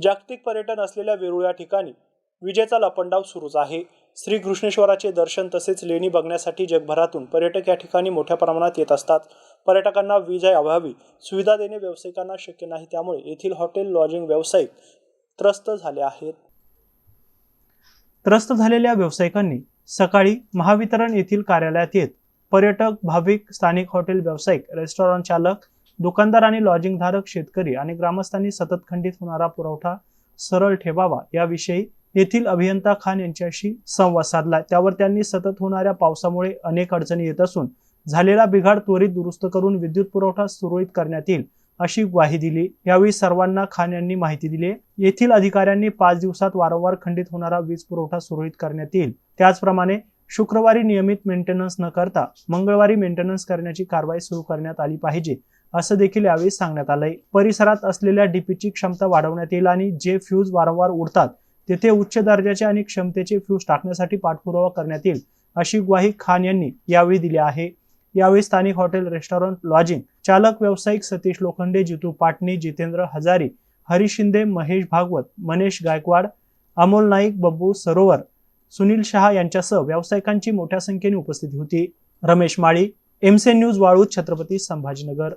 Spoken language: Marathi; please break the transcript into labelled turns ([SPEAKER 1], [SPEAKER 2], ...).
[SPEAKER 1] जागतिक पर्यटन असलेल्या वेरूळ या ठिकाणी विजेचा लपंडाव सुरूच आहे. श्री कृष्णेश्वराचे दर्शन तसेच लेणी बघण्यासाठी जगभरातून पर्यटक या ठिकाणी मोठ्या प्रमाणात येत असतात. पर्यटकांना वीज अभावी सुविधा देणे व्यावसायिकांना शक्य नाही त्यामुळे येथील हॉटेल लॉजिंग व्यावसायिक त्रस्त झाले आहेत. त्रस्त झालेल्या व्यावसायिकांनी सकाळी महावितरण येथील कार्यालयात येत पर्यटक भाविक स्थानिक हॉटेल व्यावसायिक रेस्टॉरंट चालक दुकानदार आणि लॉजिंग धारक शेतकरी आणि ग्रामस्थांनी सतत खंडित होणारा पुरवठा सरळ ठेवावा याविषयी येथील अभियंता खान यांच्याशी संवाद साधला. त्यावर त्यांनी सतत होणाऱ्या पावसामुळे अनेक अडचणी येत असून झालेला बिघाड त्वरित दुरुस्त करून विद्युत पुरवठा सुरळीत करण्यात येईल अशी ग्वाही दिली. यावेळी सर्वांना खान यांनी माहिती दिली. येथील अधिकाऱ्यांनी पाच दिवसात वारंवार खंडित होणारा वीज पुरवठा सुरळीत करण्यात येईल. त्याचप्रमाणे शुक्रवारी नियमित मेंटेनन्स न करता मंगळवारी मेंटेनन्स करण्याची कारवाई सुरू करण्यात आली पाहिजे. असं देखील यावेळी सांगण्यात आलंय. परिसरात असलेल्या डीपीची क्षमता वाढवण्यात येईल आणि जे फ्यूज वारंवार उडतात तेथे उच्च दर्जाचे आणि क्षमतेचे फ्यूज टाकण्यासाठी पाठपुरावा करण्यात येईल अशी ग्वाही खान यांनी यावेळी दिली आहे. यावेळी स्थानिक हॉटेल रेस्टॉरंट लॉजिंग चालक व्यावसायिक सतीश लोखंडे जितू पाटणी जितेंद्र हजारी हरी शिंदे महेश भागवत मनेश गायकवाड अमोल नाईक बब्बू सरोवर सुनील शहा यांच्यासह व्यावसायिकांची मोठ्या संख्येने उपस्थिती होती. रमेश माळी एमसे न्यूज वाळूत छत्रपती संभाजीनगर.